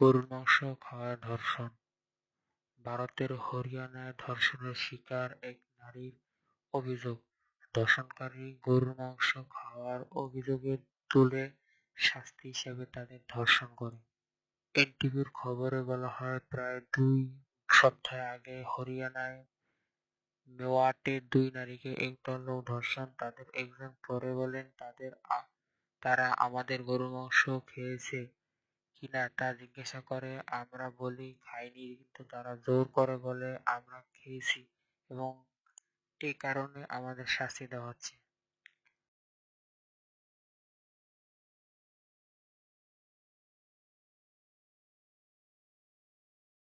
গরুর মাংস খাওয়ার ধর্ষণ। ভারতের হরিয়ানায় ধর্ষণের শিকার এক নারীর অভিযোগ, ধর্ষণকারী গরুর মাংস খাওয়ার অভিযোগে তুলে শাস্তি হিসেবে তাদের ধর্ষণ করে। এনটিভির খবরে বলা হয়, প্রায় দুই সপ্তাহ আগে হরিয়ানায় মেওয়াটে দুই নারীকে একদল লোক ধর্ষণ। তাদের একজন পরে বলেন তাদের তারা আমাদের গরুর মাংস খেয়েছে কিনা তা জিজ্ঞাসা করে, আমরা বলি খাইনি, কিন্তু তারা জোর করে বলে, আমরা খেয়েছি এবং এ কারণে আমাদের শাস্তি দেওয়া হচ্ছে।